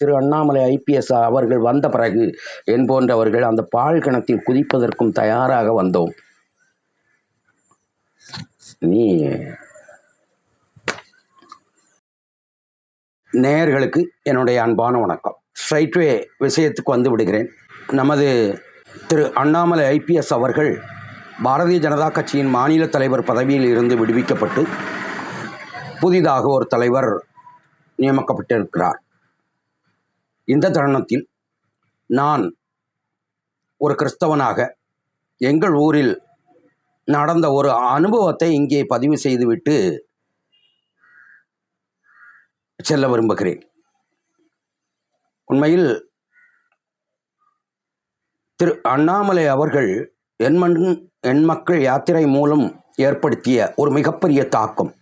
Thiru Annamalai IPS அவர்கள் வந்த பிறகு என் போன்றவர்கள் அந்த பால் கணத்தில் குதிப்பதற்கும் தயாராக வந்தோம். நீ நேயர்களுக்கு என்னுடைய அன்பான வணக்கம். ஸ்ட்ரைட்வே விஷயத்துக்கு வந்து விடுகிறேன். நமது திரு அண்ணாமலை ஐபிஎஸ் அவர்கள் பாரதிய ஜனதா கட்சியின் மாநில தலைவர் பதவியில் இருந்து விடுவிக்கப்பட்டு புதிதாக ஒரு தலைவர் நியமிக்கப்பட்டிருக்கிறார். இந்த தருணத்தில் நான் ஒரு கிறிஸ்தவனாக எங்கள் ஊரில் நடந்த ஒரு அனுபவத்தை இங்கே பதிவு செய்துவிட்டு செல்ல விரும்புகிறேன். உண்மையில் திரு அண்ணாமலை அவர்கள் என் மண் என் மக்கள் யாத்திரை மூலம் ஏற்படுத்திய ஒரு மிகப்பெரிய தாக்கம்.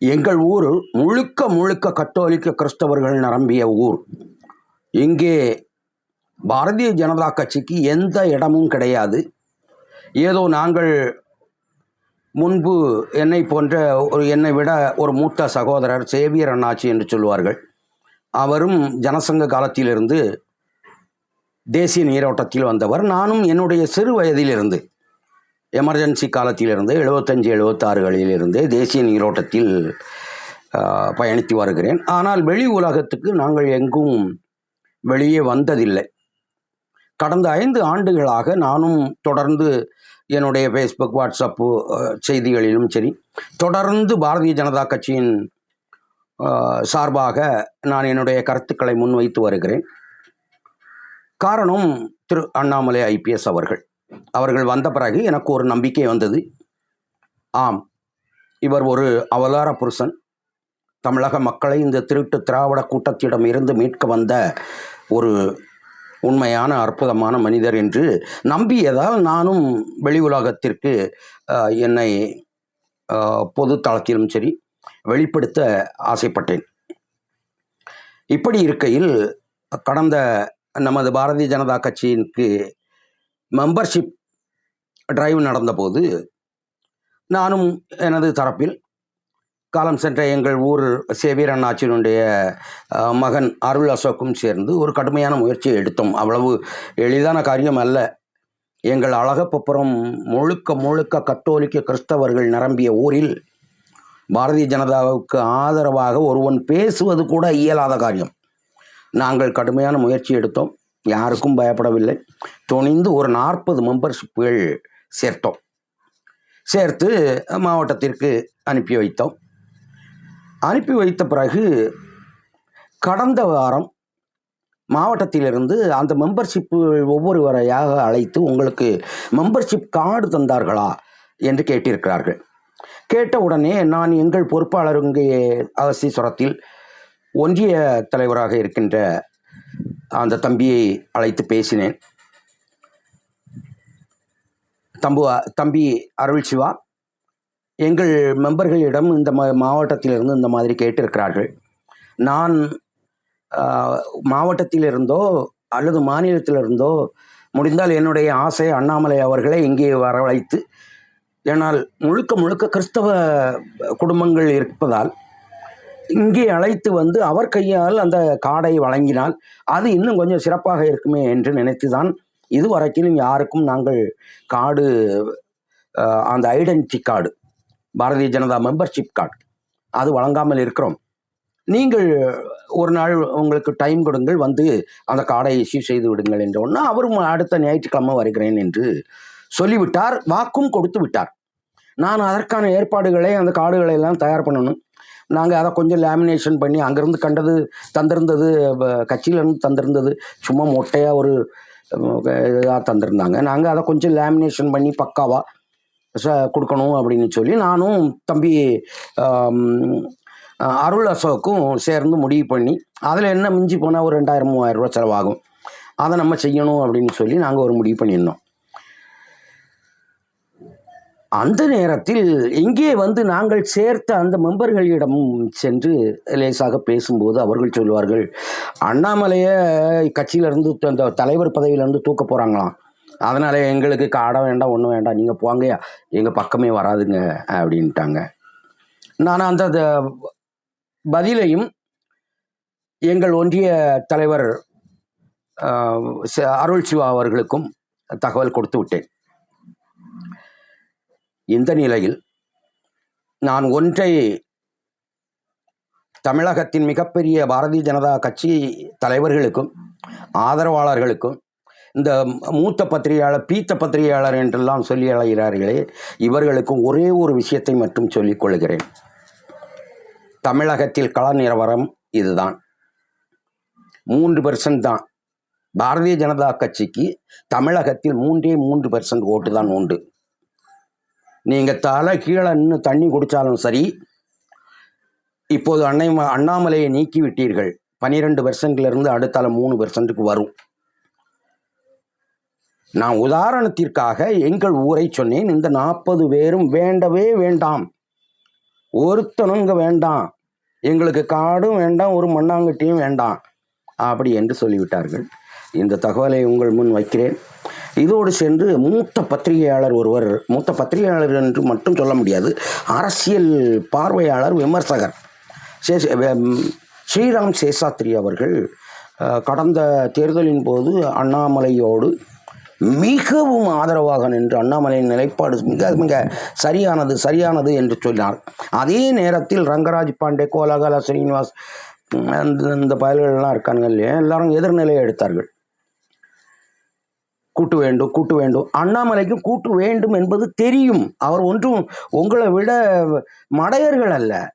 எங்கள் ஊர் முழுக்க முழுக்க கத்தோலிக்க கிறிஸ்தவர்கள் நிரம்பிய ஊர். இங்கே பாரதிய ஜனதா கட்சிக்கு எந்த இடமும் கிடையாது. ஏதோ நாங்கள் முன்பு என்னை போன்ற ஒரு என்னை விட ஒரு மூத்த சகோதரர் சேவியர் அண்ணாச்சி என்று சொல்வார்கள். அவரும் ஜனசங்க காலத்திலிருந்து தேசிய நீரோட்டத்தில் வந்தவர். நானும் என்னுடைய சிறு வயதிலிருந்து எமர்ஜென்சி காலத்திலிருந்து எழுபத்தஞ்சு எழுபத்தாறுகளிலிருந்து தேசிய நீரோட்டத்தில் பயணித்து வருகிறேன். ஆனால் வெளி உலகத்துக்கு நாங்கள் எங்கும் வெளியே வந்ததில்லை. கடந்த ஐந்து ஆண்டுகளாக நானும் தொடர்ந்து என்னுடைய ஃபேஸ்புக் வாட்ஸ்அப்பு செய்திகளிலும் சரி தொடர்ந்து பாரதிய ஜனதா கட்சியின் சார்பாக நான் என்னுடைய கருத்துக்களை முன்வைத்து வருகிறேன். காரணம் திரு அண்ணாமலை ஐபிஎஸ் அவர்கள். அவர்கள் வந்த பிறகு எனக்கு ஒரு நம்பிக்கை வந்தது. ஆம் இவர் ஒரு அவதார புருஷன். தமிழக மக்களை இந்த திருட்டு திராவிட கூட்டத்திடம் இருந்து மீட்க வந்த ஒரு உண்மையான அற்புதமான மனிதர் என்று நம்பியதால் நானும் வெளி உலகத்திற்கு என்னை பொது தளத்திலும் சரி வெளிப்படுத்த ஆசைப்பட்டேன். இப்படி இருக்கையில் கடந்த நமது பாரதிய ஜனதா கட்சியினுக்கு மெம்பர்ஷிப் டிரைவ் நடந்தபோது நானும் எனது தரப்பில் காலம் சென்ற எங்கள் ஊர் சேவியர் அண்ணாச்சியினுடைய மகன் அருள் அசோக்கும் சேர்ந்து ஒரு கடுமையான முயற்சியை எடுத்தோம். அவ்வளவு எளிதான காரியம் அல்ல. எங்கள் அழகப்பப்புறம் முழுக்க முழுக்க கத்தோலிக்க கிறிஸ்தவர்கள் நிரம்பிய ஊரில் பாரதிய ஜனதாவுக்கு ஆதரவாக ஒருவன் பேசுவது கூட இயலாத காரியம். நாங்கள் கடுமையான முயற்சி எடுத்தோம். யாருக்கும் பயப்படவில்லை. துணிந்து ஒரு நாற்பது மெம்பர்ஷிப்புகள் சேர்த்தோம். சேர்த்து மாவட்டத்திற்கு அனுப்பி வைத்தோம். அனுப்பி வைத்த பிறகு கடந்த வாரம் மாவட்டத்திலிருந்து அந்த மெம்பர்ஷிப்பு ஒவ்வொருவரையாக அழைத்து உங்களுக்கு மெம்பர்ஷிப் கார்டு தந்தார்களா என்று கேட்டிருக்கிறார்கள். கேட்ட உடனே நான் எங்கள் பொறுப்பாளர் இங்கே அகஸ்தீஸ்வரத்தில் ஒன்றிய தலைவராக இருக்கின்ற அந்த தம்பியை அழைத்து பேசினேன். தம்பு தம்பி அருள் சிவா எங்கள் மெம்பர்களிடம் இந்த மா மாவட்டத்திலிருந்து இந்த மாதிரி கேட்டிருக்கிறார்கள். நான் மாவட்டத்திலிருந்தோ அல்லது மாநிலத்திலிருந்தோ முடிந்தால் என்னுடைய ஆசை அண்ணாமலை அவர்களை இங்கே வரவழைத்து ஏனால் முழுக்க முழுக்க கிறிஸ்தவ குடும்பங்கள் இருப்பதால் இங்கே அழைத்து வந்து அவர் கையால் அந்த கார்டை வழங்கினால் அது இன்னும் கொஞ்சம் சிறப்பாக இருக்குமே என்று நினைத்துதான் இதுவரைக்கும் யாருக்கும் நாங்கள் கார்டு அந்த identity card Bharatiya Janata membership card அது வழங்காமல் இருக்கிறோம். நீங்கள் ஒரு நாள் உங்களுக்கு டைம் கொடுங்கள் வந்து அந்த கார்டை இஷ்யூ செய்து விடுங்கள் என்ற ஒன்று அவரும் அடுத்த ஞாயிற்றுக்கிழமை வருகிறேன் என்று சொல்லிவிட்டார் வாக்கும் கொடுத்து விட்டார். நான் அதற்கான ஏற்பாடுகளை அந்த கார்டுகளை எல்லாம் தயார் பண்ணணும். நாங்கள் அதை கொஞ்சம் லேமினேஷன் பண்ணி அங்கேருந்து கண்டது தந்திருந்தது கட்சியிலேருந்து தந்திருந்தது சும்மா மொட்டையாக ஒரு இதாக தந்திருந்தாங்க. நாங்கள் அதை கொஞ்சம் லேமினேஷன் பண்ணி பக்காவாக ச கொடுக்கணும் அப்படின்னு சொல்லி நானும் தம்பி அருள் அசோக்கும் சேர்ந்து முடிவு பண்ணி அதில் என்ன மிஞ்சி போனால் ஒரு ரெண்டாயிரம் மூவாயிரம் ரூபா செலவாகும். அதை நம்ம செய்யணும் அப்படின்னு சொல்லி நாங்கள் ஒரு முடிவு பண்ணியிருந்தோம். அந்த நேரத்தில் இங்கே வந்து நாங்கள் சேர்த்த அந்த மெம்பர்களிடம் சென்று லேசாக பேசும்போது அவர்கள் சொல்வார்கள் அண்ணாமலையை கட்சியிலேருந்து அந்த தலைவர் பதவியிலேருந்து தூக்க போகிறாங்களாம் அதனால் எங்களுக்கு காடை வேண்டாம் ஒன்றும் வேண்டாம் நீங்கள் போங்கயா எங்கள் பக்கமே வராதுங்க அப்படின்ட்டாங்க. நான் அந்த த- பதிலையும் எங்கள் ஒன்றிய தலைவர் அருள் சிவா அவர்களுக்கும் தகவல் கொடுத்து விட்டேன். இந்த நிலையில் நான் ஒன்றை தமிழகத்தின் மிகப்பெரிய பாரதிய ஜனதா கட்சி தலைவர்களுக்கும் ஆதரவாளர்களுக்கும் இந்த மூத்த பத்திரிகையாளர் பீத்த பத்திரிகையாளர் என்றெல்லாம் சொல்லி அழைகிறார்களே இவர்களுக்கும் ஒரே ஒரு விஷயத்தை மட்டும் சொல்லிக் கொள்கிறேன். தமிழகத்தில் கள நிலவரம் இதுதான். மூன்று பெர்சன்ட் தான். பாரதிய ஜனதா கட்சிக்கு தமிழகத்தில் மூன்றே மூன்று பெர்சன்ட் ஓட்டு தான் உண்டு. நீங்கள் தலை கீழே நின்று தண்ணி குடித்தாலும் சரி இப்போது அன்னை அண்ணாமலையை நீக்கி விட்டீர்கள் பனிரெண்டு இருந்து அடுத்தால மூணு பெர்சன்ட்டுக்கு வரும். நான் உதாரணத்திற்காக எங்கள் ஊரை சொன்னேன் இந்த நாற்பது பேரும் வேண்டவே வேண்டாம். ஒருத்தனுங்க வேண்டாம். எங்களுக்கு காடும் வேண்டாம் ஒரு மண்ணாங்கட்டியும் வேண்டாம். அப்படி என்று சொல்லிவிட்டார்கள். இந்த தகவலை உங்கள் முன் வைக்கிறேன். இதோடு சென்று மூத்த பத்திரிகையாளர் ஒருவர் மூத்த பத்திரிகையாளர் என்று மட்டும் சொல்ல முடியாது அரசியல் பார்வையாளர் விமர்சகர். சேஷ- ஸ்ரீராம் சேஷாத்ரி அவர்கள் கடந்த தேர்தலின் போது அண்ணாமலையோடு மிகவும் ஆதரவாக நின்று அண்ணாமலையின் நிலைப்பாடு மிக மிக சரியானது சரியானது என்று சொன்னார். அதே நேரத்தில் ரங்கராஜ் பாண்டே கோலாகலா ஸ்ரீனிவாஸ் அந்த இந்த பயல்கள்லாம் இருக்கானுங்க இல்லையா? எல்லாரும் எதிர்நிலையை எடுத்தார்கள். கூட்டு வேண்டும் கூட்டு வேண்டும். அண்ணாமலைக்கும் கூட்டு வேண்டும் என்பது தெரியும். அவர் ஒன்றும் உங்களை விட மடையர்கள் அல்ல.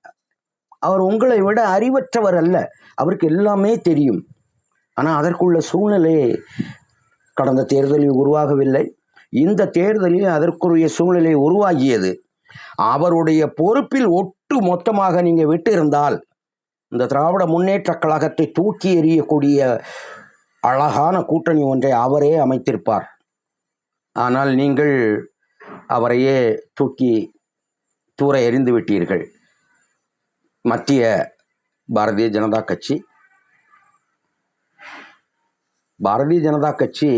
அவர் உங்களை விட அறிவற்றவர் அல்ல. அவருக்கு எல்லாமே தெரியும். ஆனால் அதற்குள்ள சூழ்நிலை கடந்த தேர்தலில் உருவாகவில்லை. இந்த தேர்தலில் அதற்குரிய சூழ்நிலை உருவாகியது. அவருடைய பொறுப்பில் ஒட்டு மொத்தமாக நீங்கள் விட்டிருந்தால் இந்த திராவிட முன்னேற்றக் கழகத்தை தூக்கி எறியக்கூடிய அழகான கூட்டணி ஒன்றை அவரே அமைத்திருப்பார். ஆனால் நீங்கள் அவரையே தூக்கி தூர எறிந்து விட்டீர்கள். மத்திய பாரதிய ஜனதா கட்சி. பாரதிய ஜனதா கட்சி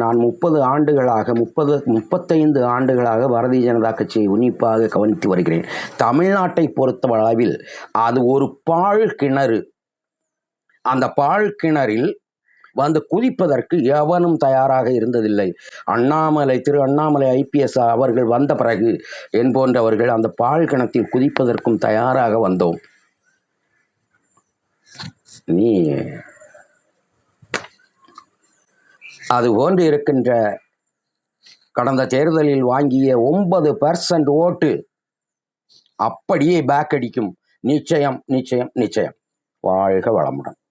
நான் முப்பது ஆண்டுகளாக முப்பது முப்பத்தைந்து ஆண்டுகளாக பாரதிய ஜனதா கட்சியை உன்னிப்பாக கவனித்து வருகிறேன். தமிழ்நாட்டை பொறுத்த அளவில் அது ஒரு பாழ் கிணறு அந்த பாழ் கிணறில் வந்து குதிப்பதற்கு எவனும் தயாராக இருந்ததில்லை. அண்ணாமலை திரு அண்ணாமலை ஐபிஎஸ் அவர்கள் வந்த பிறகு என் போன்றவர்கள் அந்த பால் கணத்தில் குதிப்பதற்கும் தயாராக வந்தோம். நீ அது போன்று இருக்கின்ற கடந்த தேர்தலில் வாங்கிய ஒன்பது பர்சன்ட் ஓட்டு அப்படியே பேக் அடிக்கும். நிச்சயம் நிச்சயம் நிச்சயம். வாழ்க வளமுடன்.